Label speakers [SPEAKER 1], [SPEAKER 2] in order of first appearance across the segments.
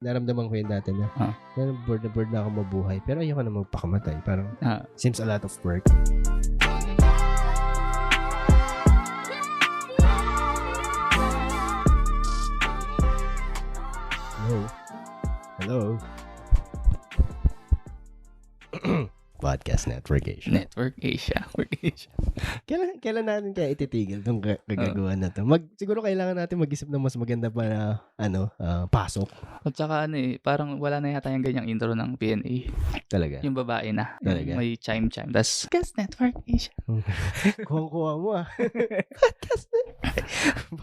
[SPEAKER 1] naramdaman ko yun dati na.
[SPEAKER 2] Ah.
[SPEAKER 1] Na bored na bored na ako mabuhay. Pero ayoko na magpakamatay. Parang
[SPEAKER 2] Ah.
[SPEAKER 1] seems a lot of work. Hello. Hello. Podcast Network Asia.
[SPEAKER 2] Network Asia. Network Asia.
[SPEAKER 1] Kailan, kailan natin kaya ititigil itong kagagawa na to? Mag, siguro kailangan natin mag-isip ng mas maganda pa na ano, ah, pasok.
[SPEAKER 2] At saka ano eh, parang wala na yata yung ganyang intro ng PNA.
[SPEAKER 1] Talaga.
[SPEAKER 2] Yung babae na.
[SPEAKER 1] Talaga?
[SPEAKER 2] May chime-chime. Tapos, Podcast Network Asia.
[SPEAKER 1] Kuha-kuha mo ah. Podcast na.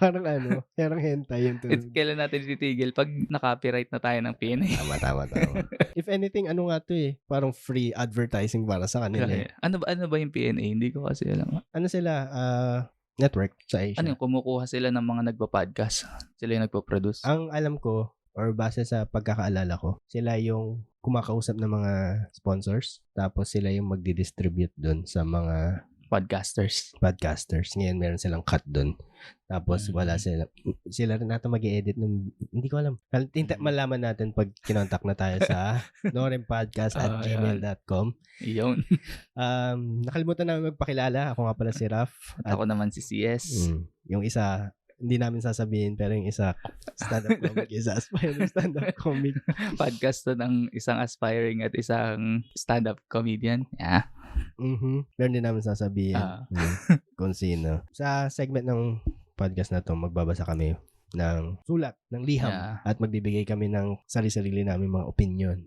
[SPEAKER 1] parang ano, parang hentai yung
[SPEAKER 2] It's,
[SPEAKER 1] tulog.
[SPEAKER 2] kailan natin titigil pag na-copyright na tayo ng PNA.
[SPEAKER 1] Tama, tama, tama. If anything, ano nga to eh, parang free advertising para sa kanila eh.
[SPEAKER 2] ano ba ano ba yung PNA? Hindi ko kasi alam.
[SPEAKER 1] Ano sila, ah, network sa Asia.
[SPEAKER 2] Ano yung kumukuha sila ng mga nagpa-podcast? Sila yung nagpo-produce?
[SPEAKER 1] Ang alam ko, or base sa pagkakaalala ko, sila yung kumakausap ng mga sponsors, tapos sila yung magdi-distribute doon sa mga
[SPEAKER 2] Podcasters.
[SPEAKER 1] podcasters. Ngayon, meron silang cut doon. Tapos,
[SPEAKER 2] Mm.
[SPEAKER 1] wala sila. Sila rin nata mag edit ng, hindi ko alam. Tinta-
[SPEAKER 2] Mm.
[SPEAKER 1] Malaman natin pag kinontak na tayo sa norempodcast at
[SPEAKER 2] Ah,
[SPEAKER 1] gmail.com.
[SPEAKER 2] Iyon.
[SPEAKER 1] Um, nakalimutan namin magpakilala. Ako nga pala si Raf.
[SPEAKER 2] At ako naman si CS.
[SPEAKER 1] Mm, yung isa, hindi namin sasabihin, pero yung isa, stand-up comic, isa aspiring stand-up comic.
[SPEAKER 2] Podcast to ng isang aspiring at isang stand-up comedian. Yeah.
[SPEAKER 1] Mhm. Meron din namin sasabihin
[SPEAKER 2] Ah.
[SPEAKER 1] mm, kung sino. Sa segment ng podcast na to, magbabasa kami ng sulat, ng liham,
[SPEAKER 2] Yeah.
[SPEAKER 1] at magbibigay kami ng sarili-sarili namin mga opinion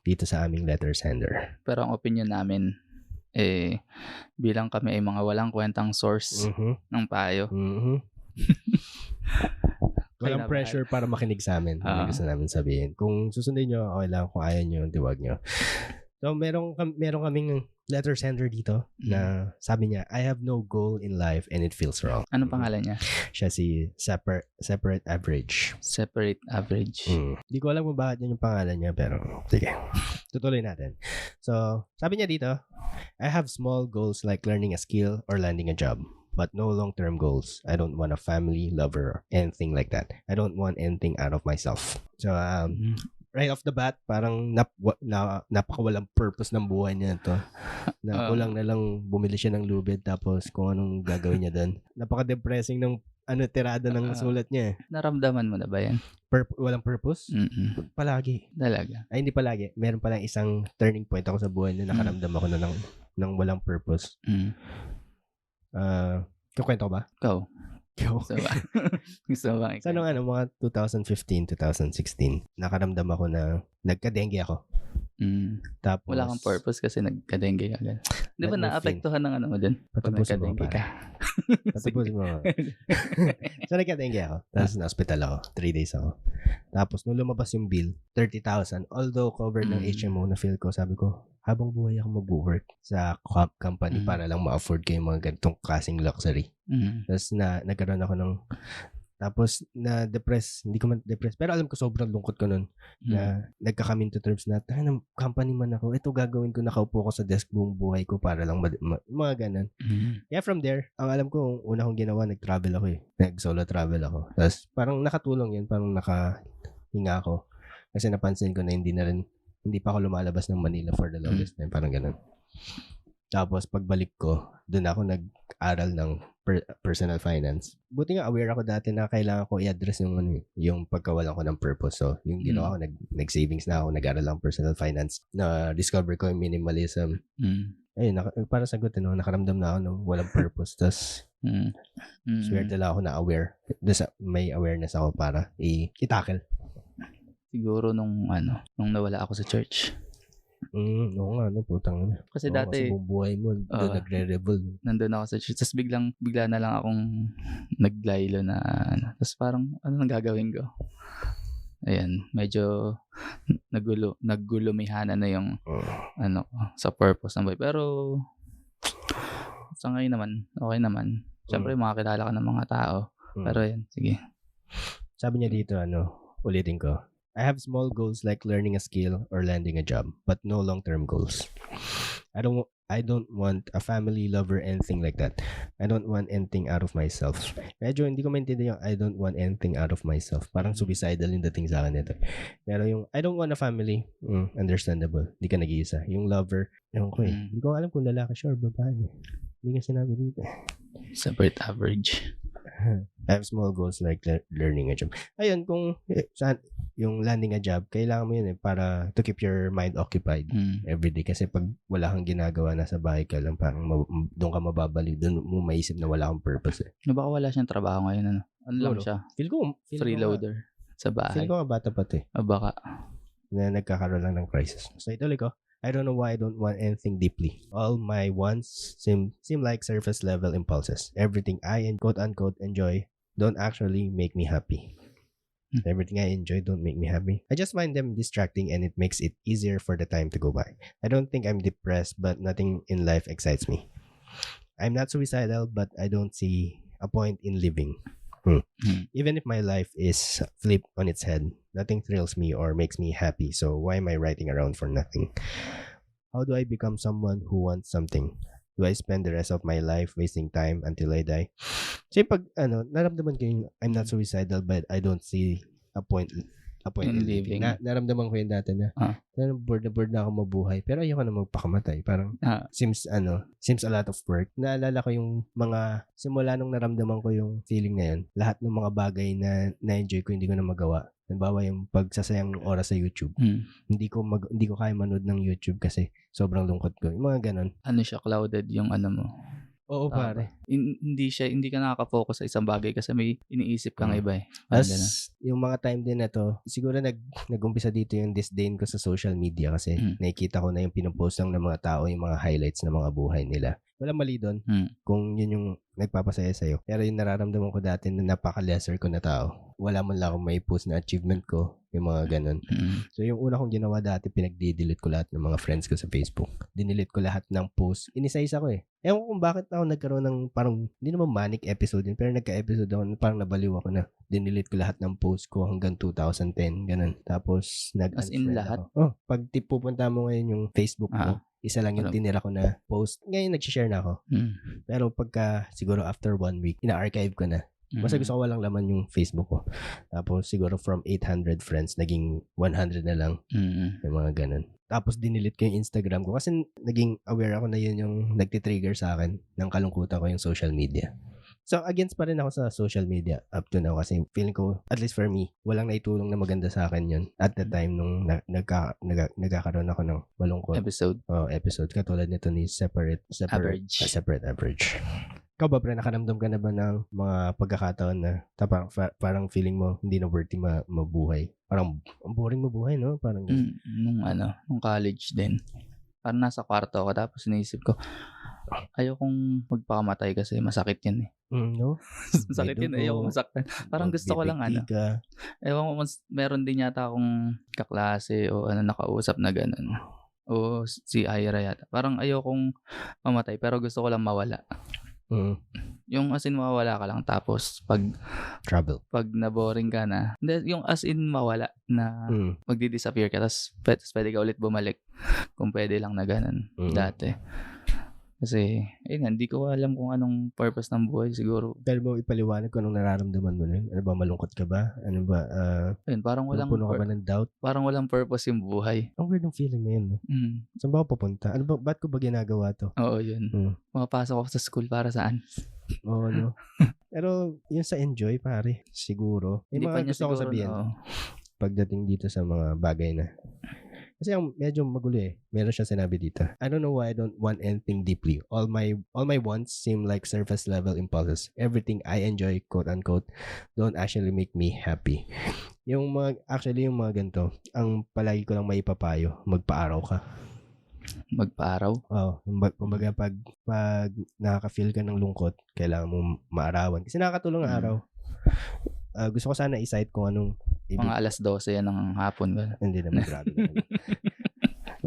[SPEAKER 1] dito sa aming letter sender.
[SPEAKER 2] Pero ang opinion namin, eh, bilang kami ay mga walang kwentang source
[SPEAKER 1] Mhm.
[SPEAKER 2] ng payo.
[SPEAKER 1] Mhm. Walang pressure para makinig sa amin. Ano gusto namin sabihin. Kung susundin nyo, okay lang. Kung ayaw nyo, diwag nyo. So, meron, meron kaming letter sender dito
[SPEAKER 2] Mm.
[SPEAKER 1] na sabi niya, I have no goal in life and it feels wrong.
[SPEAKER 2] Anong pangalan niya?
[SPEAKER 1] Siya si Separate, separate Average.
[SPEAKER 2] Separate average.
[SPEAKER 1] Mm. Hindi ko alam kung bakit yun yung pangalan niya, pero sige. Tutuloy natin. So, sabi niya dito, I have small goals like learning a skill or landing a job, but no long-term goals. I don't want a family, lover, anything like that. I don't want anything out of myself. So, um,
[SPEAKER 2] Mm.
[SPEAKER 1] Right off the bat, parang nap, na, napakawalang purpose ng buhay niya to. Na kulang na lang bumili siya ng lubid tapos kung anong gagawin niya doon. Napaka-depressing ng ano tirada ng
[SPEAKER 2] Ah.
[SPEAKER 1] sulat niya. eh.
[SPEAKER 2] Naramdaman mo na ba yan?
[SPEAKER 1] Pur- walang purpose?
[SPEAKER 2] Mm-mm.
[SPEAKER 1] Palagi.
[SPEAKER 2] Talaga.
[SPEAKER 1] Ay, hindi palagi. Meron palang isang turning point ako sa buhay na nakaramdam ako na ng, ng walang purpose.
[SPEAKER 2] Mm.
[SPEAKER 1] Ah, kukwento ko ba?
[SPEAKER 2] Ikaw.
[SPEAKER 1] Ikaw.
[SPEAKER 2] Gusto ba? Gusto ba?
[SPEAKER 1] Sa nung ano, mga 2015, 2016, nakaramdam ako na nagka-dengue ako.
[SPEAKER 2] Mm.
[SPEAKER 1] Tapos,
[SPEAKER 2] Wala kang purpose kasi nagka-dengue ka agad. Di ba naapektuhan ng ano mo din? Pag
[SPEAKER 1] Patapusin mo,
[SPEAKER 2] nagka-dengue ka.
[SPEAKER 1] Patapusin mo. so, nagka-dengue ako. Tapos, na-hospital ako. Three days ako. Tapos, nung lumabas yung bill, 30,000. Although, covered ng
[SPEAKER 2] Mm.
[SPEAKER 1] HMO na feel ko, sabi ko, habang buhay ako mag-work sa co- company
[SPEAKER 2] Mm.
[SPEAKER 1] para lang ma-afford ko yung mga ganitong klaseng luxury.
[SPEAKER 2] Mm.
[SPEAKER 1] Tapos, na, nagkaroon ako ng tapos na depress, hindi ko man depress, pero alam ko sobrang lungkot ko nun
[SPEAKER 2] Mm.
[SPEAKER 1] na nagka-come to terms na, "Tanga ng company man ako, ito gagawin ko, nakaupo ko sa desk buong buhay ko para lang, ma- ma- mga ganun.
[SPEAKER 2] Mm.
[SPEAKER 1] Yeah, from there, ang alam ko, una kong ginawa, nag-travel ako eh. Nag-solo travel ako. Tapos parang nakatulong yun, parang nakahinga ako. Kasi napansin ko na hindi na rin, hindi pa ako lumalabas ng Manila for the longest time, parang ganun. Tapos pagbalik ko, doon ako nag-aral ng per- personal finance. Buti nga aware ako dati na kailangan ko i-address yung ano, eh, yung pagkawalan ko ng purpose. So, yung ginawa ko, nag, nag-savings na ako, nag-aral ng personal finance. Na discover ko yung minimalism.
[SPEAKER 2] Mm.
[SPEAKER 1] Ayun, naka, para sagot, no, nakaramdam na ako ng walang purpose. Tapos,
[SPEAKER 2] Mm. Mm.
[SPEAKER 1] swerte lang ako na aware. Sa, may awareness ako para i- i-tackle.
[SPEAKER 2] Siguro nung ano, nung nawala ako sa church.
[SPEAKER 1] Mm, oo nga, no, putang ina.
[SPEAKER 2] Kasi
[SPEAKER 1] Oo,
[SPEAKER 2] dati,
[SPEAKER 1] Kasi buong buhay mo, doon
[SPEAKER 2] Oo.
[SPEAKER 1] nagre-rebel.
[SPEAKER 2] nandun ako sa church. Tapos biglang, bigla na lang akong naglaylo na ano. Tapos parang, ano nang gagawin ko? Ayan, medyo nagulo, naggulumihana na yung
[SPEAKER 1] Oo.
[SPEAKER 2] ano sa purpose ng buhay. Pero sa ngayon naman, okay naman. Siyempre, makakilala ka ng mga tao.
[SPEAKER 1] Mm.
[SPEAKER 2] Pero yan, sige.
[SPEAKER 1] Sabi niya dito, ano, ulitin ko. I have small goals like learning a skill or landing a job, but no long-term goals. I don't I don't want a family lover anything like that. I don't want anything out of myself. Medyo hindi ko maintindihan yung I don't want anything out of myself. Parang suicidal yung dating sa akin nito. Pero yung I don't want a family, mm, understandable. Hindi ka nag-iisa. Yung lover, yung ko eh.
[SPEAKER 2] Mm.
[SPEAKER 1] Hindi ko alam kung lalaki siya or babae. Hindi nga sinabi dito.
[SPEAKER 2] Separate average.
[SPEAKER 1] I have small goals like le- learning a job. Ayun, kung eh, sa, yung landing a job, kailangan mo yun eh para to keep your mind occupied
[SPEAKER 2] Mm.
[SPEAKER 1] every day. Kasi pag wala kang ginagawa, nasa bahay ka lang, parang ma- doon ka mababaliw. Doon mo maisip na wala kang purpose eh.
[SPEAKER 2] No, baka wala siyang trabaho ngayon. Ano, ano lang siya?
[SPEAKER 1] Feel ko, feel
[SPEAKER 2] Freeloader sa
[SPEAKER 1] Ko nga,
[SPEAKER 2] bahay.
[SPEAKER 1] feel ko nga bata pa to eh,
[SPEAKER 2] O baka.
[SPEAKER 1] na nagkakaroon lang ng crisis. So ituloy ko, I don't know why I don't want anything deeply. All my wants seem seem like surface level impulses. Everything I and quote unquote enjoy don't actually make me happy.
[SPEAKER 2] Hmm.
[SPEAKER 1] Everything I enjoy don't make me happy. I just find them distracting and it makes it easier for the time to go by. I don't think I'm depressed, but nothing in life excites me. I'm not suicidal, but I don't see a point in living. Hmm.
[SPEAKER 2] Hmm.
[SPEAKER 1] Even if my life is flipped on its head, nothing thrills me or makes me happy. So why am I writing around for nothing? How do I become someone who wants something? Do I spend the rest of my life wasting time until I die? So yung pag, ano, naramdaman ko yung I'm not suicidal but I don't see a point a point in,
[SPEAKER 2] In
[SPEAKER 1] living.
[SPEAKER 2] living.
[SPEAKER 1] Na, naramdaman ko yung dati na,
[SPEAKER 2] Ah.
[SPEAKER 1] na bored na bored na ako mabuhay. Pero ayoko na magpakamatay. Parang
[SPEAKER 2] Ah,
[SPEAKER 1] seems ano, seems a lot of work. Naalala ko yung mga simula nung naramdaman ko yung feeling na yun. Lahat ng mga bagay na na-enjoy ko hindi ko na magawa. Halimbawa yung pagsasayang ng oras sa YouTube.
[SPEAKER 2] mm.
[SPEAKER 1] Hindi ko mag, hindi ko kaya manood ng YouTube kasi sobrang lungkot ko. Yung mga ganun.
[SPEAKER 2] Ano siya, clouded yung ano mo.
[SPEAKER 1] Oo,
[SPEAKER 2] Tama ba? In- hindi siya, hindi ka nakaka-focus sa isang bagay kasi may iniisip kang
[SPEAKER 1] Mm.
[SPEAKER 2] iba eh. Parang
[SPEAKER 1] As
[SPEAKER 2] ganun.
[SPEAKER 1] Yung mga time din na to, siguro nag, nag-umpisa dito yung disdain ko sa social media kasi
[SPEAKER 2] Mm.
[SPEAKER 1] nakikita ko na yung pinupost lang ng mga tao yung mga highlights ng mga buhay nila. Wala mali doon
[SPEAKER 2] Mm.
[SPEAKER 1] kung yun yung nagpapasaya sa'yo. Pero yung nararamdaman ko dati na napaka-lesser ko na tao. Wala man lang akong may post na achievement ko, yung mga ganun.
[SPEAKER 2] Mm.
[SPEAKER 1] So yung una kong ginawa dati, pinagdi-delete ko lahat ng mga friends ko sa Facebook. Dinelete ko lahat ng post. Inisa-isa ko eh. Ewan ko kung bakit ako nagkaroon ng parang, hindi naman manic episode yun, pero nagka-episode ako, parang nabaliw ako na dinelete ko lahat ng post ko hanggang 2010, ganun. Tapos, nag
[SPEAKER 2] As in lahat?
[SPEAKER 1] Ako. Oh, pag tip pupunta mo ngayon yung Facebook mo,
[SPEAKER 2] Ah.
[SPEAKER 1] isa lang yung
[SPEAKER 2] Alam.
[SPEAKER 1] tinira ko na post. Ngayon, nag-share na ako.
[SPEAKER 2] Mm.
[SPEAKER 1] Pero pagka, siguro after one week, ina-archive ko na. Basta
[SPEAKER 2] Mm.
[SPEAKER 1] gusto ko walang laman yung Facebook ko. Tapos siguro from 800 friends, naging 100 na lang.
[SPEAKER 2] Mm.
[SPEAKER 1] Yung mga ganun. Tapos dinilit ko yung Instagram ko kasi naging aware ako na yun yung nagtitrigger sa akin ng kalungkutan ko yung social media. So, against pa rin ako sa social media up to now kasi feeling ko, at least for me, walang naitulong na maganda sa akin yun at the time nung na, nagka, nagka, nagkakaroon ako ng malungkot
[SPEAKER 2] Episode.
[SPEAKER 1] oh, episode katulad nito ni Separate Separate
[SPEAKER 2] Average.
[SPEAKER 1] ah, Separate Average. Ikaw ba, pre, nakaramdam ka na ba ng mga pagkakataon na tapang, fa- parang feeling mo hindi na worthy ma- mabuhay? Parang ang boring mabuhay, no? Parang
[SPEAKER 2] Mm. Nung ano, nung college din. Parang nasa kwarto ako tapos iniisip ko, ayokong magpakamatay kasi masakit yun eh.
[SPEAKER 1] mm, no?
[SPEAKER 2] masakit yun,
[SPEAKER 1] dugo.
[SPEAKER 2] ayoko masaktan. Parang gusto ko lang ano.
[SPEAKER 1] Ka.
[SPEAKER 2] Ewan ko, mas, meron din yata akong kaklase o ano nakausap na ganun. O si Ira yata. Parang ayokong mamatay pero gusto ko lang mawala.
[SPEAKER 1] Mm,
[SPEAKER 2] Yung as in mawala ka lang tapos pag
[SPEAKER 1] trouble.
[SPEAKER 2] pag na-boring ka na, hindi, yung as in mawala na
[SPEAKER 1] Mm,
[SPEAKER 2] magdi-disappear ka tapos pwede, pwede ka ulit bumalik kung pwede lang na ganun
[SPEAKER 1] mm.
[SPEAKER 2] dati. Kasi, ayun, nga, hindi ko alam kung anong purpose ng buhay siguro.
[SPEAKER 1] Pero mo ipaliwanag kung anong nararamdaman mo nun. Ano ba, malungkot ka ba? Ano ba, ah,
[SPEAKER 2] Ayun, parang walang
[SPEAKER 1] puno ka ba ng doubt?
[SPEAKER 2] parang walang purpose yung buhay.
[SPEAKER 1] Ang weird ng feeling na yun, no?
[SPEAKER 2] Mm.
[SPEAKER 1] Saan ba ako papunta? Ano ba, ba't ko ba ginagawa to?
[SPEAKER 2] Oo, yun.
[SPEAKER 1] Mm.
[SPEAKER 2] Mapasok ako sa school para saan?
[SPEAKER 1] Oo, no? Pero, yun sa enjoy, pare. Siguro. May
[SPEAKER 2] Hindi pa
[SPEAKER 1] mga
[SPEAKER 2] niya
[SPEAKER 1] gusto ko
[SPEAKER 2] siguro,
[SPEAKER 1] sabihin.
[SPEAKER 2] oo.
[SPEAKER 1] pagdating dito sa mga bagay na. Kasi ang medyo magulo eh. Meron siya sinabi dito. I don't know why I don't want anything deeply. All my all my wants seem like surface level impulses. Everything I enjoy, quote unquote, don't actually make me happy. Yung mga, actually yung mga ganito, ang palagi ko lang maipapayo, magpaaraw ka.
[SPEAKER 2] Magpa-araw.
[SPEAKER 1] Oo. kumbaga, kumbaga pag, pag nakaka-feel ka ng lungkot, kailangan mo maarawan. Kasi nakakatulong ang
[SPEAKER 2] Mm.
[SPEAKER 1] araw. Ah, gusto ko sana i-cite kung anong ibig
[SPEAKER 2] Mga alas 12 yan ng hapon. ganun.
[SPEAKER 1] hindi naman grabe naman.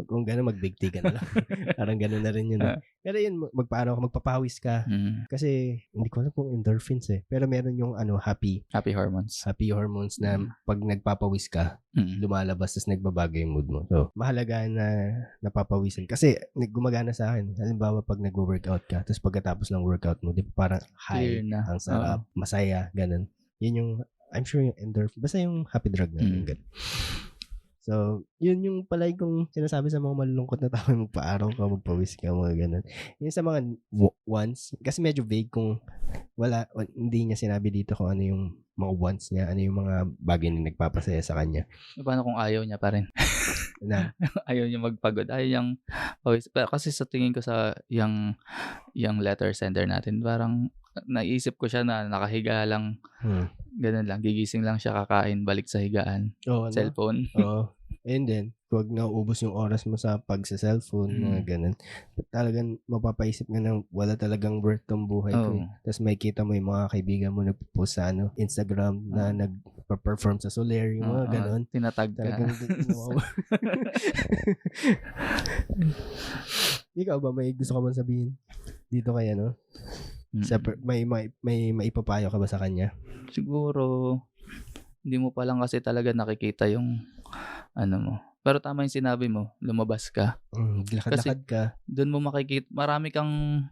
[SPEAKER 1] kung gano'n, mag-big tea ka na lang. Parang gano'n na rin yun. Eh. Pero yun, magpaano ka, magpapawis ka.
[SPEAKER 2] Mm.
[SPEAKER 1] Kasi, hindi ko alam kung endorphins eh. Pero meron yung ano, happy,
[SPEAKER 2] Happy hormones.
[SPEAKER 1] happy hormones na
[SPEAKER 2] Mm.
[SPEAKER 1] pag nagpapawis ka,
[SPEAKER 2] Mm.
[SPEAKER 1] lumalabas tapos nagbabago yung mood mo. So, mahalaga na napapawisan. Kasi, gumagana sa akin. Halimbawa, pag nag-workout ka, tapos pagkatapos ng workout mo, di ba parang high,
[SPEAKER 2] Clear na.
[SPEAKER 1] ang sarap, masaya, ganun. Yun yung, I'm sure yung endorphin, basta yung happy drug na,
[SPEAKER 2] Mm.
[SPEAKER 1] ganun. So, yun yung palagi kong sinasabi sa mga malulungkot na tao, magpa-araw ka, magpawis ka, mga ganun. Yun sa mga w- wants, kasi medyo vague kung wala, wa- hindi niya sinabi dito kung ano yung mga wants niya, ano yung mga bagay na nagpapasaya sa kanya.
[SPEAKER 2] Paano kung ayaw niya pa rin?
[SPEAKER 1] Na,
[SPEAKER 2] ayaw niya magpagod. Ayaw niyang pawis. Kasi sa tingin ko sa yung, yung letter sender natin, parang naisip ko siya na nakahiga lang,
[SPEAKER 1] hmm.
[SPEAKER 2] ganun lang, gigising lang siya kakain, balik sa higaan,
[SPEAKER 1] Oo, ano?
[SPEAKER 2] cellphone.
[SPEAKER 1] Oo. And then, huwag na ubos yung oras mo sa pagsa-cellphone, mga
[SPEAKER 2] Mm.
[SPEAKER 1] ganun. Talagang mapapaisip ka na wala talagang worth tong buhay ko. eh. Tapos may kita mo yung mga kaibigan mo nagpo-post sa ano, Instagram na
[SPEAKER 2] Oo.
[SPEAKER 1] nag-perform sa Soler, yung mga
[SPEAKER 2] Oo,
[SPEAKER 1] ganun.
[SPEAKER 2] Tinatag ka.
[SPEAKER 1] Talagang nawawa. Ikaw ba, may gusto ka bang sabihin? Dito kaya, no?
[SPEAKER 2] Mm.
[SPEAKER 1] Sa, per- may, may, may maipapayo ka ba sa kanya?
[SPEAKER 2] Siguro, hindi mo pa lang kasi talaga nakikita yung ano mo. Pero tama yung sinabi mo, lumabas ka.
[SPEAKER 1] Mm, lakad-lakad ka.
[SPEAKER 2] Doon mo makikita, marami kang,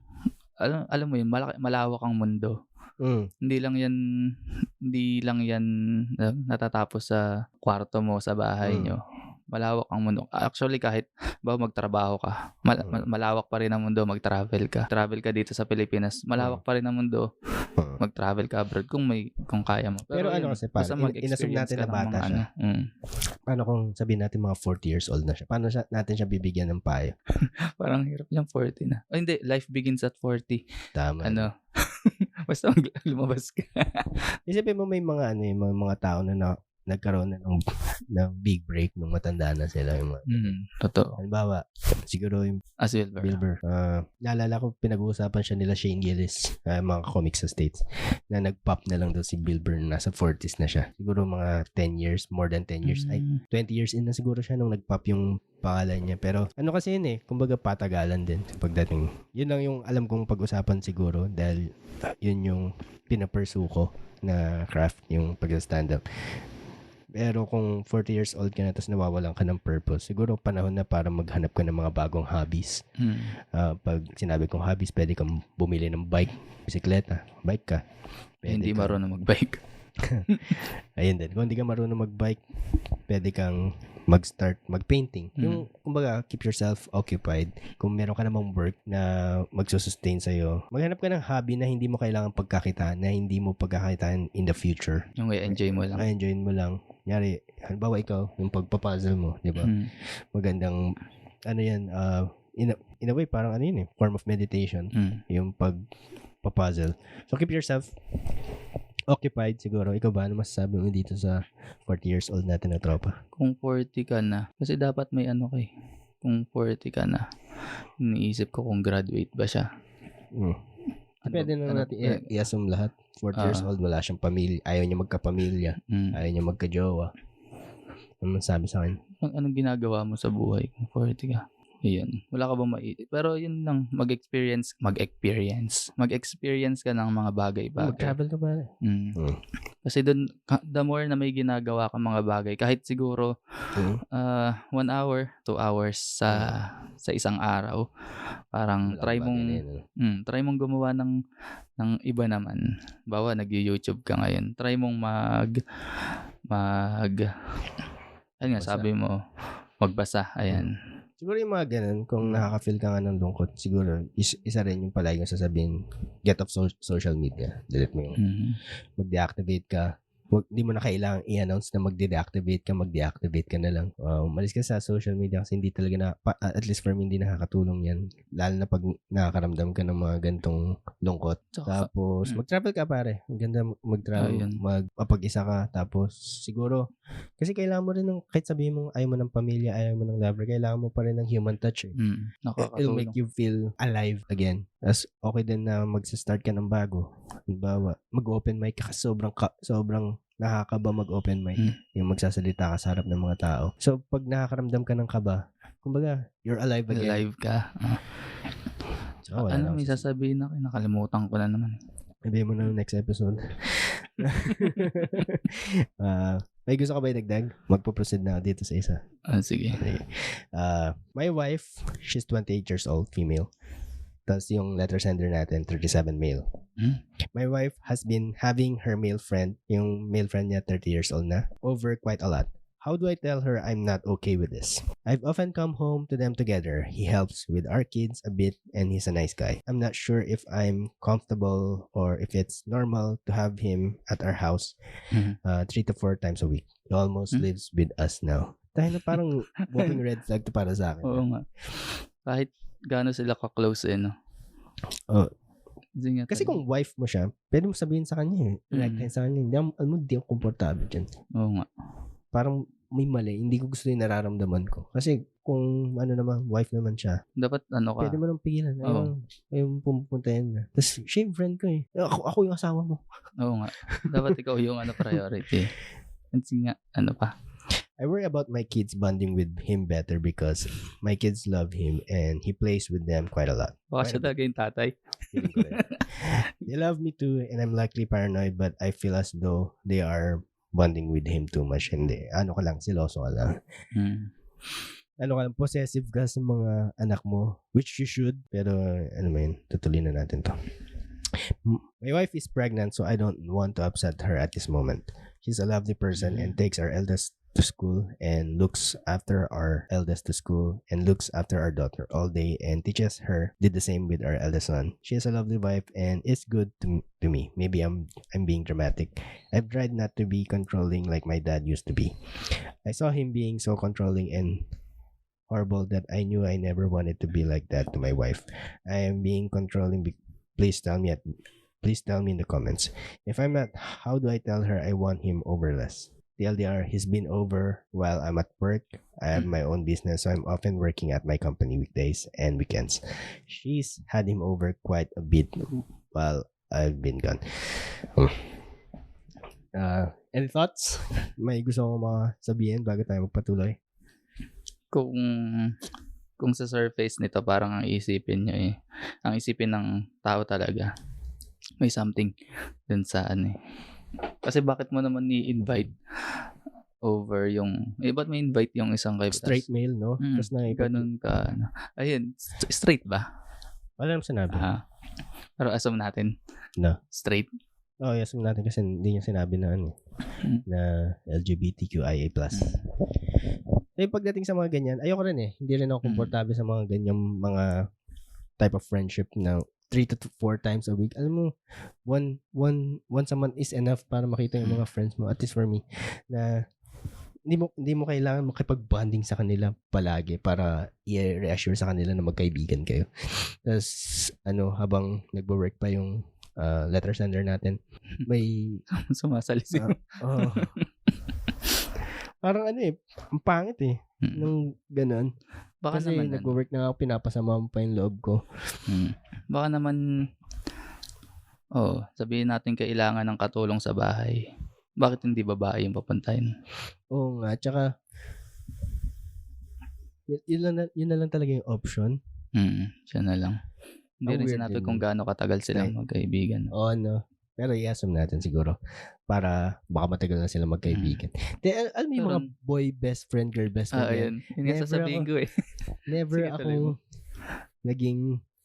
[SPEAKER 2] alam, alam mo yun, malaki, malawak ang mundo.
[SPEAKER 1] Mm.
[SPEAKER 2] Hindi lang yan, hindi lang yan natatapos sa kwarto mo, sa bahay
[SPEAKER 1] Mm.
[SPEAKER 2] nyo. Malawak ang mundo. Actually, kahit ba magtrabaho ka, mal-
[SPEAKER 1] Mm.
[SPEAKER 2] ma- malawak pa rin ang mundo, mag-travel ka. Travel ka dito sa Pilipinas, malawak pa rin ang mundo,
[SPEAKER 1] Oo.
[SPEAKER 2] mag-travel ka abroad kung may kung kaya mo.
[SPEAKER 1] Pero ano
[SPEAKER 2] yun,
[SPEAKER 1] kasi,
[SPEAKER 2] basta
[SPEAKER 1] in- inassume natin na bata
[SPEAKER 2] mga
[SPEAKER 1] siya.
[SPEAKER 2] Ano, mm.
[SPEAKER 1] Paano kung sabihin natin mga 40 years old na siya? Paano siya, natin siya bibigyan ng payo?
[SPEAKER 2] Parang hirap niyang 40 na. Oh, hindi, life begins at 40.
[SPEAKER 1] Tama.
[SPEAKER 2] Ano? Basta lumabas ka.
[SPEAKER 1] Isipin mo may mga ano, yung mga, mga tao na, na nagkaroon na ng, ng big break nung matanda na sila. Yung mga,
[SPEAKER 2] Mm, totoo.
[SPEAKER 1] halimbawa, siguro yung
[SPEAKER 2] As Wilbur.
[SPEAKER 1] Wilbur. ah naalala ko, pinag-uusapan siya nila Shane Gillis, ah, mga comics sa States, na nag-pop na lang daw si Wilbur, nasa 40s na siya. Siguro mga 10 years, more than 10 years. Ay,
[SPEAKER 2] Mm,
[SPEAKER 1] 20 years in na siguro siya nung nag-pop yung pangalan niya. Pero ano kasi yun eh, kumbaga patagalan din pagdating. Yun lang yung alam kong pag-usapan siguro dahil uh, yun yung pinapursue ko na craft, yung pag-stand up. Pero kung 40 years old ka na tapos nawawalan ka ng purpose, siguro panahon na para maghanap ka ng mga bagong hobbies.
[SPEAKER 2] mm,
[SPEAKER 1] Ah, pag sinabi kong hobbies, pwede kang bumili ng bike, bisikleta, bike ka. Pwede
[SPEAKER 2] hindi
[SPEAKER 1] ka-
[SPEAKER 2] marunong mag-bike.
[SPEAKER 1] Ayun din. Kung hindi ka marunong mag-bike, pwede kang mag-start mag-painting.
[SPEAKER 2] Mm.
[SPEAKER 1] Yung, kumbaga, keep yourself occupied. Kung meron ka namang work na magsusustain sa'yo, maghanap ka ng hobby na hindi mo kailangan pagkakitaan, na hindi mo pagkakitaan in the future.
[SPEAKER 2] Yung i-enjoy mo lang.
[SPEAKER 1] Ay, enjoyin mo lang. Nyari, halimbawa ikaw, yung pagpapuzzle mo, di ba?
[SPEAKER 2] Mm,
[SPEAKER 1] Magandang, ano yan, uh, in, a, in a way, parang ano yun eh, form of meditation
[SPEAKER 2] mm.
[SPEAKER 1] yung pagpapuzzle. So, keep yourself occupied siguro. Ikaw ba? Ano masasabi mo dito sa 40 years old natin na tropa?
[SPEAKER 2] Kung 40 ka na, kasi dapat may ano kay. Kung 40 ka na, iniisip ko kung graduate ba siya.
[SPEAKER 1] Mm.
[SPEAKER 2] Ano-
[SPEAKER 1] Pwede na
[SPEAKER 2] ano-
[SPEAKER 1] natin i- i-assume lahat. 40 years
[SPEAKER 2] Ah.
[SPEAKER 1] old, wala siyang pamilya. Ayaw niya magkapamilya.
[SPEAKER 2] Mm.
[SPEAKER 1] Ayaw niya magka-jowa. Ano sabi sa akin?
[SPEAKER 2] An- anong ginagawa mo sa buhay kung 40 ka? Iyan. Wala ka ba mai... Pero yun lang, mag-experience, mag-experience. Mag-experience ka ng mga bagay-bagay.
[SPEAKER 1] Mag-travel ka ba?
[SPEAKER 2] Mm.
[SPEAKER 1] Mm.
[SPEAKER 2] Kasi dun, the more na may ginagawa ka mga bagay, kahit siguro
[SPEAKER 1] Mm.
[SPEAKER 2] uh, one hour, two hours sa sa isang araw, parang
[SPEAKER 1] Malaking
[SPEAKER 2] try mong
[SPEAKER 1] yun,
[SPEAKER 2] mm, try mong gumawa ng ng iba naman. Bawa nag-YouTube ka ngayon. Try mong mag mag ano nga sabi mo, magbasa. Ayan.
[SPEAKER 1] Siguro yung mga ganun, kung nakaka-feel ka nga ng lungkot, siguro is, isa rin yung palagi kong sasabihin, get off so- social media. Delete mo yung
[SPEAKER 2] Mhm.
[SPEAKER 1] mag-deactivate ka. Wag, di mo na kailangang i-announce na mag-deactivate ka, mag-deactivate ka na lang. Uh, umalis ka sa social media kasi hindi talaga na, pa- at least for me, hindi nakakatulong yan. Lalo na pag nakakaramdam ka ng mga gantong lungkot.
[SPEAKER 2] Tsaka,
[SPEAKER 1] Tapos,
[SPEAKER 2] Mm.
[SPEAKER 1] mag-travel ka pare. Ang ganda mag-travel,
[SPEAKER 2] Ayun.
[SPEAKER 1] magpapag-isa ka. Tapos, siguro, kasi kailangan mo rin ng, kahit sabihin mo, ayaw mo ng pamilya, ayaw mo ng lover, kailangan mo pa rin ng human touch eh.
[SPEAKER 2] mm,
[SPEAKER 1] It'll make you feel alive again. Tapos, okay din na magsa-start ka ng bago. Halimbawa, mag-open mic ka sobrang, ka, sobrang nakakaba mag-open mic.
[SPEAKER 2] Mm.
[SPEAKER 1] Yung magsasalita ka sa harap ng mga tao. So, pag nakakaramdam ka ng kaba, kumbaga, you're alive again.
[SPEAKER 2] Alive ka. Ah. Tsaka
[SPEAKER 1] Oh, wala
[SPEAKER 2] ano,
[SPEAKER 1] na
[SPEAKER 2] may sasabihin ako, nakalimutan ko na naman.
[SPEAKER 1] Sabihin mo na next episode. Ah, may gusto ka ba idagdag? Magpo-proceed na dito sa isa.
[SPEAKER 2] Ah, sige.
[SPEAKER 1] Uh, my wife, she's 28 years old, female. Tapos yung letter sender natin, 37 male.
[SPEAKER 2] Hmm?
[SPEAKER 1] My wife has been having her male friend, yung male friend niya 30 years old na, over quite a lot. How do I tell her I'm not okay with this? I've often come home to them together. He helps with our kids a bit and he's a nice guy. I'm not sure if I'm comfortable or if it's normal to have him at our house
[SPEAKER 2] Mhm.
[SPEAKER 1] uh, three to four times a week. He almost
[SPEAKER 2] Hmm?
[SPEAKER 1] lives with us now. Dahil na parang walking red flag to para sa akin.
[SPEAKER 2] Oo nga. Kahit gaano sila ka-close eh, no?
[SPEAKER 1] Oh.
[SPEAKER 2] Kasi, nga
[SPEAKER 1] Kasi kung wife mo siya, pwede mo sabihin sa kanya eh. Like,
[SPEAKER 2] Mm.
[SPEAKER 1] sa kanya, hindi, alam mo, hindi ako komportable dyan.
[SPEAKER 2] Oo nga.
[SPEAKER 1] Parang may mali. Hindi ko gusto yung nararamdaman ko. Kasi kung ano naman, wife naman siya,
[SPEAKER 2] Dapat ano ka,
[SPEAKER 1] pwede mo nang pigilan.
[SPEAKER 2] Oo.
[SPEAKER 1] Ayaw mo pumupunta yan na. Tapos, siya yung friend ko eh. Ako, ako yung asawa mo.
[SPEAKER 2] oo nga. Dapat ikaw yung ano priority. Kasi nga, ano pa.
[SPEAKER 1] I worry about my kids bonding with him better because my kids love him and he plays with them quite a lot.
[SPEAKER 2] Baka siya talaga yung tatay.
[SPEAKER 1] They love me too and I'm likely paranoid but I feel as though they are bonding with him too much. Hindi. Ano ka lang, siloso ka lang.
[SPEAKER 2] Hmm.
[SPEAKER 1] Ano ka lang, possessive ka sa mga anak mo, which you should. Pero, ano mo yun, tutuloy na natin to. My wife is pregnant so I don't want to upset her at this moment. She's a lovely person and takes our eldest to school and looks after our eldest to school and looks after our daughter all day and teaches her did the same with our eldest son. She has a lovely wife and is good to, to me. Maybe I'm I'm being dramatic. I've tried not to be controlling like my dad used to be. I saw him being so controlling and horrible that I knew I never wanted to be like that to my wife. I am being controlling. Be- please tell me at please tell me in the comments. If I'm not, how do I tell her I want him over less? TLDR, he's been over while I'm at work. I have my own business, so I'm often working at my company weekdays and weekends. She's had him over quite a bit while I've been gone. Uh, any thoughts? May gusto ko mga sabihin bago tayo magpatuloy?
[SPEAKER 2] Kung kung sa surface nito parang ang isipin nyo eh. Ang isipin ng tao talaga. May something dun sa ano eh. Kasi bakit mo naman i-invite over yung, eh ba't may invite yung isang kay
[SPEAKER 1] Straight male, no?
[SPEAKER 2] Mm,
[SPEAKER 1] Tapos na
[SPEAKER 2] ganun ka. Ano. Ayun, st- straight ba?
[SPEAKER 1] Wala naman sinabi.
[SPEAKER 2] Aha. Pero assume natin.
[SPEAKER 1] No.
[SPEAKER 2] Straight.
[SPEAKER 1] Oh, yes, natin kasi hindi niya sinabi na ano,
[SPEAKER 2] Mm.
[SPEAKER 1] na LGBTQIA+. Eh, pagdating sa mga ganyan, ayoko rin eh. Hindi rin ako
[SPEAKER 2] Mm.
[SPEAKER 1] komportable sa mga ganyang mga type of friendship na three to four times a week. Alam mo, one, one, once a month is enough para makita yung mga friends mo. At least for me, na hindi mo hindi mo kailangan makipag-bonding sa kanila palagi para i-reassure sa kanila na magkaibigan kayo. Tapos, ano, habang nagwo-work pa yung ah, letter sender natin, may
[SPEAKER 2] Sumasalis
[SPEAKER 1] Ah, Oo. Parang ano eh, ang pangit eh,
[SPEAKER 2] Mm.
[SPEAKER 1] nung ganun.
[SPEAKER 2] Baka
[SPEAKER 1] Kasi
[SPEAKER 2] naman, ano,
[SPEAKER 1] nag-work na ako, pinapasama mo pa yung loob ko.
[SPEAKER 2] Mm. Baka naman, oh, sabihin natin kailangan ng katulong sa bahay. Bakit hindi babae yung papuntahin?
[SPEAKER 1] Oo nga, tsaka, yun, yun, lang, na- yun na lang talaga yung option.
[SPEAKER 2] Mm, siya na lang. Hindi rin sinabi kung gaano katagal silang
[SPEAKER 1] Right.
[SPEAKER 2] magkaibigan.
[SPEAKER 1] Oo, ano. Pero i-assume natin siguro para baka matagal na sila magkaibigan. De, al- alam mo yung mga boy best friend, girl best friend.
[SPEAKER 2] Ah,
[SPEAKER 1] yan?
[SPEAKER 2] Yun yung
[SPEAKER 1] Never
[SPEAKER 2] sasabihin
[SPEAKER 1] ako-
[SPEAKER 2] ko eh.
[SPEAKER 1] Never
[SPEAKER 2] Sige, mo.
[SPEAKER 1] ako naging,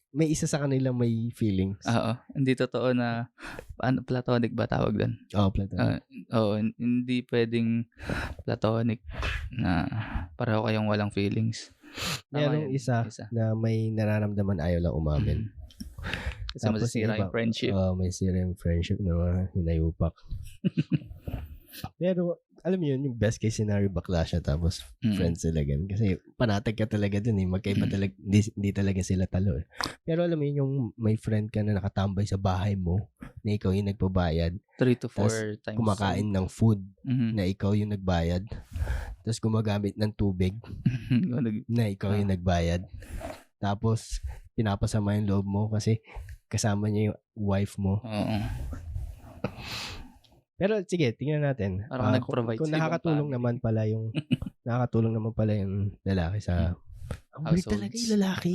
[SPEAKER 1] may isa sa kanila may feelings.
[SPEAKER 2] Oo. Hindi totoo na, ano, platonic ba tawag doon?
[SPEAKER 1] Oo, platonic.
[SPEAKER 2] Ah, Oo, hin- hindi pwedeng platonic na pareho kayong walang feelings.
[SPEAKER 1] Merong
[SPEAKER 2] yun,
[SPEAKER 1] isa, na may nararamdaman ayaw lang umamin.
[SPEAKER 2] Mm. Kasi
[SPEAKER 1] Tapos
[SPEAKER 2] masisira
[SPEAKER 1] yung
[SPEAKER 2] yung friendship.
[SPEAKER 1] Oo, may sira yung friendship na mga hinayupak. Pero, alam mo yun, yung best case scenario, bakla siya, tapos
[SPEAKER 2] Mm.
[SPEAKER 1] friends sila ganun. Kasi panatag ka talaga dun eh. Magkaiba
[SPEAKER 2] Mm.
[SPEAKER 1] talaga, hindi, hindi talaga sila talo eh. Pero alam mo yun, yung may friend ka na nakatambay sa bahay mo, na ikaw yung nagpabayad,
[SPEAKER 2] Three to four times.
[SPEAKER 1] kumakain ng food,
[SPEAKER 2] Mhm.
[SPEAKER 1] na ikaw yung nagbayad, tapos gumagamit ng tubig, na ikaw yung
[SPEAKER 2] Ah.
[SPEAKER 1] nagbayad. Tapos, pinapasama yung loob mo kasi kasama niya yung wife mo.
[SPEAKER 2] Oo.
[SPEAKER 1] Pero sige, tingnan natin.
[SPEAKER 2] Parang
[SPEAKER 1] Ah,
[SPEAKER 2] nag-provide
[SPEAKER 1] kung, nakakatulong naman pala yung nakakatulong naman pala yung lalaki sa Ang weird talaga yung lalaki.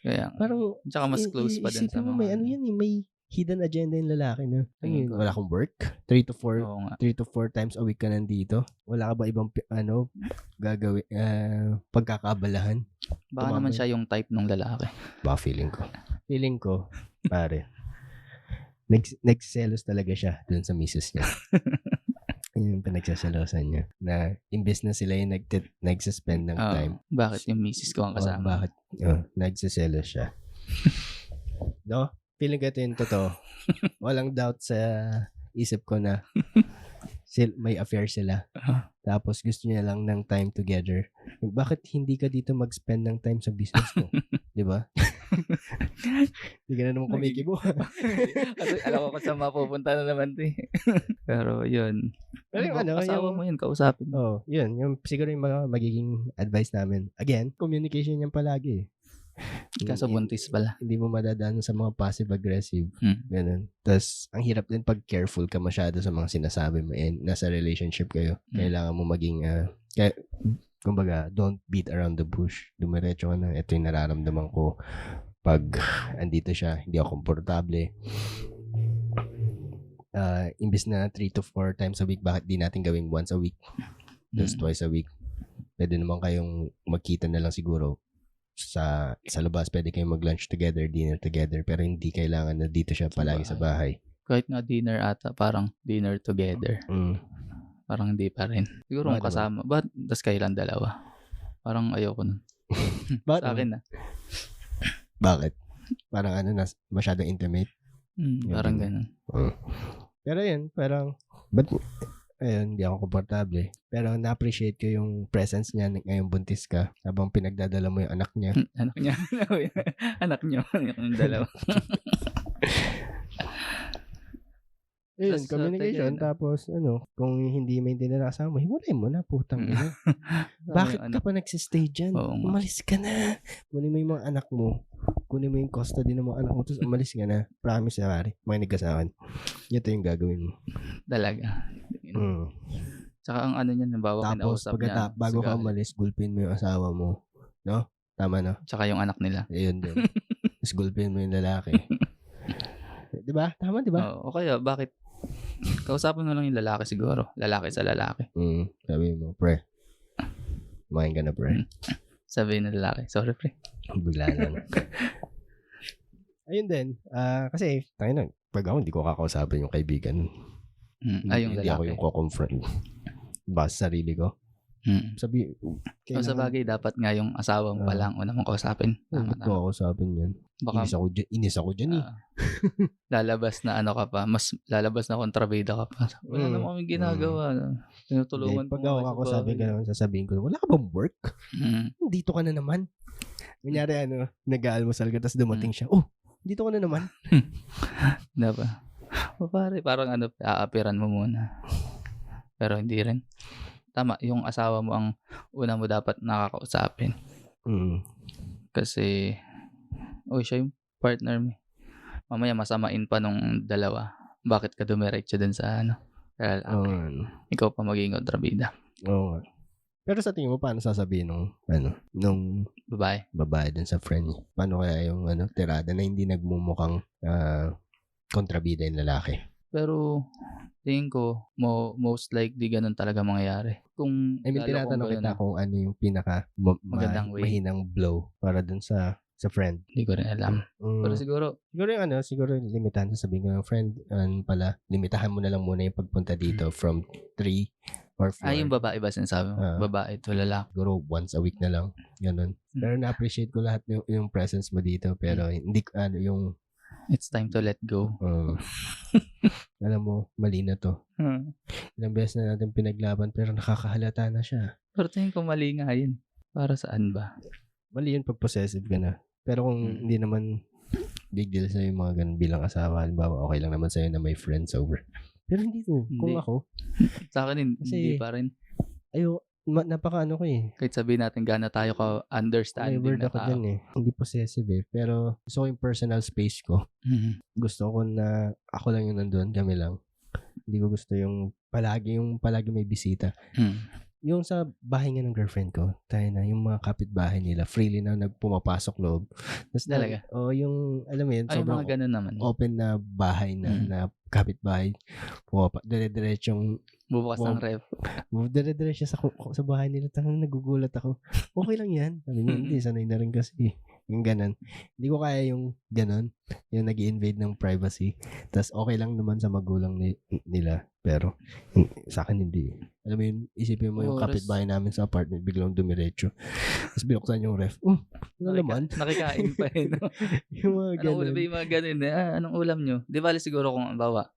[SPEAKER 2] Kaya,
[SPEAKER 1] Parang,
[SPEAKER 2] tsaka mas close
[SPEAKER 1] i-
[SPEAKER 2] pa din sa
[SPEAKER 1] mo,
[SPEAKER 2] mga...
[SPEAKER 1] may ano yan eh, may hidden agenda yung lalaki na. Ano yun,
[SPEAKER 2] ko.
[SPEAKER 1] wala kang work? 3 to 4
[SPEAKER 2] Oo nga.
[SPEAKER 1] 3 to 4 times a week ka nandito? Wala ka ba ibang ano gagawin ah, pagkakabalahan?
[SPEAKER 2] Baka
[SPEAKER 1] Tumambay.
[SPEAKER 2] naman siya yung type ng lalaki.
[SPEAKER 1] Ba feeling ko. Feeling ko, pare. Nag nagselos talaga siya dun sa misis niya. Yun yung pinagsaselosan niya. Na imbes na sila yung nag nagsuspend ng
[SPEAKER 2] Oo.
[SPEAKER 1] time.
[SPEAKER 2] bakit yung misis ko ang
[SPEAKER 1] Oh,
[SPEAKER 2] kasama?
[SPEAKER 1] bakit? Oh, nagsiselos siya. no? Feeling ko ito yung totoo. Walang doubt sa isip ko na sil may affair sila.
[SPEAKER 2] Ah.
[SPEAKER 1] Tapos gusto niya lang ng time together. Bakit hindi ka dito mag-spend ng time sa business mo? Di ba? Hindi ka na naman kumikibo.
[SPEAKER 2] Kasi alam ko kung saan mapupunta na naman to eh. Pero yun.
[SPEAKER 1] Pero yung
[SPEAKER 2] Ano, kasama
[SPEAKER 1] yung-
[SPEAKER 2] mo yun, kausapin mo.
[SPEAKER 1] oh, yun. Yung, siguro yung mga magiging advice namin. Again, communication yan palagi. eh.
[SPEAKER 2] Kaso
[SPEAKER 1] Hin-
[SPEAKER 2] buntis pala.
[SPEAKER 1] hindi mo madadaan sa mga passive-aggressive.
[SPEAKER 2] Hmm.
[SPEAKER 1] Ganun. Tapos, ang hirap din pag careful ka masyado sa mga sinasabi mo and nasa relationship kayo.
[SPEAKER 2] Hmm.
[SPEAKER 1] Kailangan mo maging, ah, kaya, kumbaga, don't beat around the bush. Dumiretso ka na. Ito yung nararamdaman ko pag andito siya, hindi ako komportable. Ah, imbis na 3 to 4 times a week, bakit di natin gawing once a week? Just
[SPEAKER 2] Mm.
[SPEAKER 1] twice a week. Pwede naman kayong magkita na lang siguro sa sa labas. Pwede kayong mag-lunch together, dinner together. Pero hindi kailangan na dito siya palagi sa bahay.
[SPEAKER 2] Kahit nga dinner ata, parang dinner together.
[SPEAKER 1] Mm.
[SPEAKER 2] Parang hindi pa rin. Siguro kung
[SPEAKER 1] Bakit
[SPEAKER 2] kasama. Ba't tas kailan dalawa? Parang ayoko nun.
[SPEAKER 1] Bakit?
[SPEAKER 2] Sa akin na.
[SPEAKER 1] Bakit? Parang ano na, masyadong intimate.
[SPEAKER 2] Mm, parang ganun.
[SPEAKER 1] Mm. Pero yun, parang, but, ayun, hindi ako komportable. Pero na-appreciate ko yung presence niya ngayong buntis ka habang pinagdadala mo yung anak niya.
[SPEAKER 2] Anak niya. Anak niyo. Yung dalawa.
[SPEAKER 1] Ayun,
[SPEAKER 2] Tas,
[SPEAKER 1] communication.
[SPEAKER 2] uh,
[SPEAKER 1] Tapos, ano, kung hindi maintindihan ng kasama mo, hiwalay mo na, putang
[SPEAKER 2] Mm.
[SPEAKER 1] ina. Bakit ka pa nagsistay dyan?
[SPEAKER 2] Oo.
[SPEAKER 1] Umalis ka na. Kunin mo yung mga anak mo. Kunin mo yung custody ng mga anak mo. Tapos umalis ka na. Promise na, pare. Makinig ka sa akin. Ito yung gagawin mo.
[SPEAKER 2] Talaga.
[SPEAKER 1] Mm.
[SPEAKER 2] Tsaka ang ano niyan, bawa
[SPEAKER 1] Tapos,
[SPEAKER 2] kinausap niya.
[SPEAKER 1] bago ka
[SPEAKER 2] sigarilyo.
[SPEAKER 1] umalis, gulpin mo yung asawa mo. No? Tama, no?
[SPEAKER 2] Tsaka yung anak nila.
[SPEAKER 1] Ayun din. Tapos gulpin mo yung lalaki. di ba? Tama, di ba?
[SPEAKER 2] Oo, o kaya, bakit? Kausapin mo lang yung lalaki siguro. Lalaki sa lalaki.
[SPEAKER 1] Mm. Sabi mo, pre. Kumain ka na, pre.
[SPEAKER 2] Mm. Sabihin ng lalaki, sorry pre.
[SPEAKER 1] Bigla lang. Ayun din. Ah, kasi, tayo na, pag ako, hindi ko kakausapin yung kaibigan.
[SPEAKER 2] Mm. Ay, yung
[SPEAKER 1] hindi ako
[SPEAKER 2] lalaki.
[SPEAKER 1] yung ko-confront. Ba sa sarili ko.
[SPEAKER 2] Mm.
[SPEAKER 1] Sabi,
[SPEAKER 2] O sa
[SPEAKER 1] kailangan-
[SPEAKER 2] bagay, dapat nga yung asawa mo pa
[SPEAKER 1] Ah.
[SPEAKER 2] lang una mong kausapin. Tama,
[SPEAKER 1] Hindi ko
[SPEAKER 2] tama.
[SPEAKER 1] kakausapin yan.
[SPEAKER 2] Baka
[SPEAKER 1] Inis ako dyan, inis ako dyan eh.
[SPEAKER 2] ah, lalabas na ano ka pa, mas lalabas na kontrabida ka pa. Wala
[SPEAKER 1] Mm.
[SPEAKER 2] naman kami ginagawa. Tinutulungan
[SPEAKER 1] Hindi, pag
[SPEAKER 2] ko
[SPEAKER 1] ako kakausapin ka naman, sasabihin ko, wala ka bang work?
[SPEAKER 2] Mm.
[SPEAKER 1] Dito ka na naman. Kunyari ano, nag-aalmusal ka, tapos
[SPEAKER 2] Hmm.
[SPEAKER 1] dumating siya, oh, dito ka na naman.
[SPEAKER 2] Diba? O pare, parang ano, aapiran mo muna. Pero hindi rin. Tama, yung asawa mo ang una mo dapat nakakausapin.
[SPEAKER 1] Mm.
[SPEAKER 2] Kasi, oh, siya yung partner mo. Mamaya masamain pa nung dalawa. Bakit ka dumiretso dun sa ano?
[SPEAKER 1] Oo
[SPEAKER 2] ah,
[SPEAKER 1] nga, ano.
[SPEAKER 2] ikaw pa maging kontrabida.
[SPEAKER 1] Oo nga. Pero sa tingin mo, paano sasabihin nung, ano, nung
[SPEAKER 2] Babae.
[SPEAKER 1] babae dun sa friend niya? Paano kaya yung, ano, tirada na hindi nagmumukhang ah, kontrabida yung lalaki?
[SPEAKER 2] Pero, tingin ko, mo, most likely ganun talaga mangyayari. Kung,
[SPEAKER 1] I mean,
[SPEAKER 2] kung
[SPEAKER 1] tinatanong kita
[SPEAKER 2] na,
[SPEAKER 1] kung ano yung pinaka ma- ma-
[SPEAKER 2] way.
[SPEAKER 1] mahinang blow para dun sa sa friend.
[SPEAKER 2] Hindi ko rin alam.
[SPEAKER 1] Mm.
[SPEAKER 2] Pero siguro,
[SPEAKER 1] Siguro yung ano, siguro yung limitahan sasabihin ko ng friend, ano pala, limitahan mo na lang muna yung pagpunta dito from 3 or 4.
[SPEAKER 2] ay, yung babae ba sinasabi mo?
[SPEAKER 1] Ah.
[SPEAKER 2] babae to lalaki.
[SPEAKER 1] Siguro once a week na lang. Ganun.
[SPEAKER 2] Hmm.
[SPEAKER 1] Pero na-appreciate ko lahat yung, yung presence mo dito. Pero hindi, ko- ano, yung,
[SPEAKER 2] It's time to let go.
[SPEAKER 1] um, alam mo, mali na to.
[SPEAKER 2] Hmm.
[SPEAKER 1] Ilang beses na natin pinaglaban pero nakakahalata na siya.
[SPEAKER 2] Pero tingin ko mali nga yun. Para saan ba?
[SPEAKER 1] Mali yun pag possessive ka na. Pero kung
[SPEAKER 2] Hmm.
[SPEAKER 1] hindi naman big deal sa'yo yung mga ganun bilang asawa, halimbawa, okay lang naman sa'yo na may friends over. Pero hindi to. Kung
[SPEAKER 2] Hindi.
[SPEAKER 1] ako,
[SPEAKER 2] Sa akin, hin-
[SPEAKER 1] Kasi-
[SPEAKER 2] hindi pa rin.
[SPEAKER 1] ayo, ma- napaka ano ko eh.
[SPEAKER 2] Kahit sabihin natin gana tayo ka
[SPEAKER 1] May
[SPEAKER 2] understanding
[SPEAKER 1] word
[SPEAKER 2] na
[SPEAKER 1] ako
[SPEAKER 2] tao.
[SPEAKER 1] dyan eh. Hindi possessive eh. Pero gusto ko yung personal space ko.
[SPEAKER 2] Mhm.
[SPEAKER 1] Gusto ko na ako lang yung nandun, kami lang. Hindi ko gusto yung palagi yung palagi may bisita.
[SPEAKER 2] Hmm.
[SPEAKER 1] Yung sa bahay nga ng girlfriend ko, tayo na, yung mga kapitbahay nila, freely na nagpumapasok loob. Tapos
[SPEAKER 2] Talaga?
[SPEAKER 1] oh, yung, alam mo yun,
[SPEAKER 2] Ay,
[SPEAKER 1] sobrang
[SPEAKER 2] mga ganun naman.
[SPEAKER 1] open na bahay na,
[SPEAKER 2] Mm.
[SPEAKER 1] na kapitbahay. Pumapa, dire-diretsong,
[SPEAKER 2] Bubukas ng ref.
[SPEAKER 1] dire-diretso sa, sa bahay nila. Tangang nagugulat ako. Okay lang yan. Sabi niya, hindi, sanay na rin kasi. Yung ganon. Hindi ko kaya yung ganon. Yung nag invade ng privacy. Tapos okay lang naman sa magulang ni, nila. Pero sa akin hindi. Alam mo yun, isipin mo yung
[SPEAKER 2] Oras.
[SPEAKER 1] kapitbahay namin sa apartment, biglang dumiretso. Tapos binuksan yung ref. Oh, ano naman?
[SPEAKER 2] Nakikain pa eh. No?
[SPEAKER 1] yung mga
[SPEAKER 2] Anong ulam,
[SPEAKER 1] ganon.
[SPEAKER 2] yung mga ganun eh. Ah, anong ulam nyo? Di ba siguro kung bawa,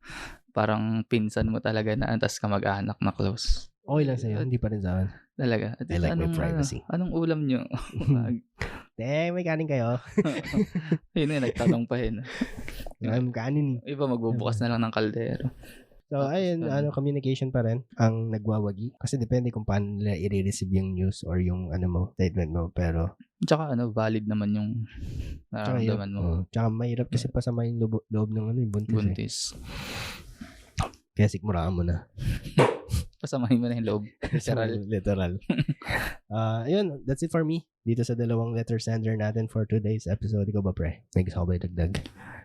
[SPEAKER 2] parang pinsan mo talaga na tas ka mag-anak na close.
[SPEAKER 1] Okay lang sa'yo. Hindi pa rin sa akin.
[SPEAKER 2] Talaga. At
[SPEAKER 1] I like my
[SPEAKER 2] anong,
[SPEAKER 1] privacy.
[SPEAKER 2] Ano, anong ulam nyo?
[SPEAKER 1] Eh, may kanin kayo.
[SPEAKER 2] Yun na, nagtanong pa yun.
[SPEAKER 1] Ang kanin eh.
[SPEAKER 2] Iba magbubukas na lang ng kaldero.
[SPEAKER 1] So, ayun,
[SPEAKER 2] ano.
[SPEAKER 1] ano, communication pa rin ang nagwawagi. Kasi depende kung paano nila i-receive yung news or yung ano mo, statement mo. Pero,
[SPEAKER 2] Tsaka ano, valid naman yung nararamdaman mo.
[SPEAKER 1] oh, tsaka mahirap kasi pasama yung loob, loob ng ano, yung buntis, eh.
[SPEAKER 2] Buntis.
[SPEAKER 1] Kaya sikmuraan mo na.
[SPEAKER 2] Pasamahin mo na yung loob. Literal.
[SPEAKER 1] Literal. Ah, ayun, that's it for me. Dito sa dalawang letter sender natin for today's episode. Ikaw ba, pre? May gusto ko ba idagdag?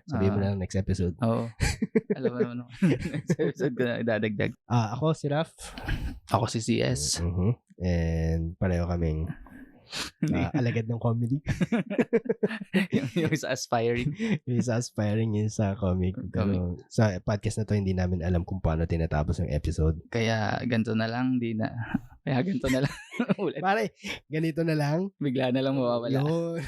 [SPEAKER 1] Sabihin mo
[SPEAKER 2] Ah.
[SPEAKER 1] na lang next episode.
[SPEAKER 2] Oo. Alam mo naman. Next episode ko na idadagdag.
[SPEAKER 1] Ah, ako si Raf.
[SPEAKER 2] Ako si CS.
[SPEAKER 1] Mhm. And pareho kaming ah, alagad ng comedy.
[SPEAKER 2] yung, yung isa aspiring.
[SPEAKER 1] yung isa aspiring, yung isa comic. Pero sa podcast na to, hindi namin alam kung paano tinatapos yung episode.
[SPEAKER 2] Kaya ganito na lang, di na. Kaya ganito na lang. Ulit.
[SPEAKER 1] Pare, ganito na lang.
[SPEAKER 2] Bigla na lang mawawala.
[SPEAKER 1] Yun.